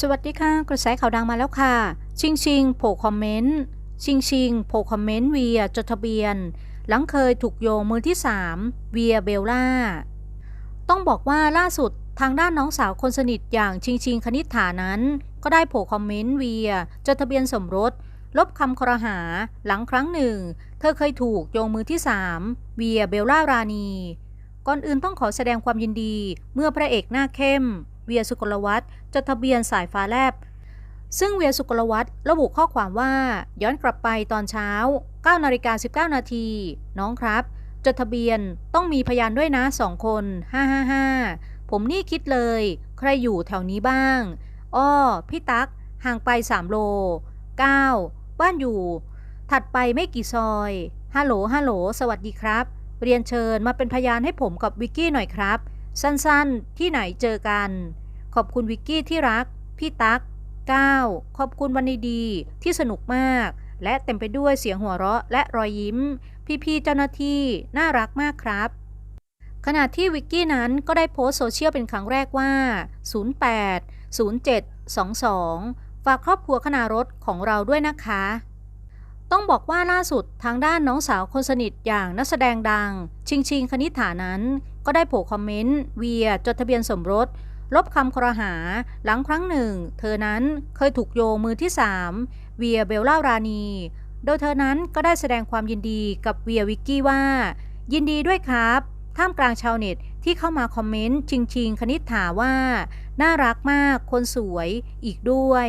สวัสดีค่ะ กระแสข่าวดังมาแล้วค่ะ ชิงชิงโผล่คอมเมนต์ ชิงชิงโผล่คอมเมนต์เวียจดทะเบียน หลังเคยถูกโยงมือที่ 3 เวียเบลล่า ต้องบอกว่าล่าสุดทางด้านน้องสาวคนสนิทอย่างชิงชิงคณิษฐานั้น ก็ได้โผล่คอมเมนต์เวียจดทะเบียนสมรส ลบคำครหา หลังครั้งหนึ่ง เธอเคยถูกโยงมือที่ 3 เวียเบลล่ารานี ก่อนอื่นต้องขอแสดงความยินดีเมื่อพระเอกหน้าเข้ม เวียสุกลวัฒน์จดทะเบียนสายฟ้าแลบ ซึ่งเวียสุกลวัฒน์ระบุข้อความว่า ย้อนกลับไปตอนเช้า9นาฬิกา19 นาที น้องครับ จดทะเบียนต้องมีพยานด้วยนะสองคน 555 ผมนี่คิดเลย ใครอยู่แถวนี้บ้าง อ้อ พี่ตั๊ก ห่างไป 3 โล 9 บ้านอยู่ ถัดไปไม่กี่ซอย ฮัลโหลฮัลโหล สวัสดีครับ เรียนเชิญมาเป็นพยานให้ผมกับวิกกี้หน่อยครับ สั้นๆ ที่ไหนเจอกัน ขอบคุณวิกกี้ที่รัก พี่ตั๊ก 9. ขอบคุณวันดีๆที่สนุกมาก และเต็มไปด้วยเสียงหัวเราะและรอยยิ้ม พี่ๆเจ้าหน้าที่น่ารักมากครับ ขณะที่วิกกี้นั้นก็ได้โพสต์โซเชียลเป็นครั้งแรกว่า 08 07 22 ฝากครอบครัวคณารถของเราด้วยนะคะ ต้องบอกว่าล่าสุดทางด้านน้องสาวคนสนิทอย่างนักแสดงดัง ชิงชิงคณิฐานั้น ก็ได้โผล่คอมเมนต์เวียจดทะเบียนสมรส ลบคำครหา หลังครั้งหนึ่ง เธอนั้นเคยถูกโยงมือที่ 3 เวียเบลล่ารานี โดยเธอนั้นก็ได้แสดงความยินดีกับเวียวิกกี้ว่า ยินดีด้วยครับ ท่ามกลางชาวเน็ตที่เข้ามาคอมเมนต์ชิงชิงคณิษฐาว่า น่ารักมากคนสวยอีกด้วย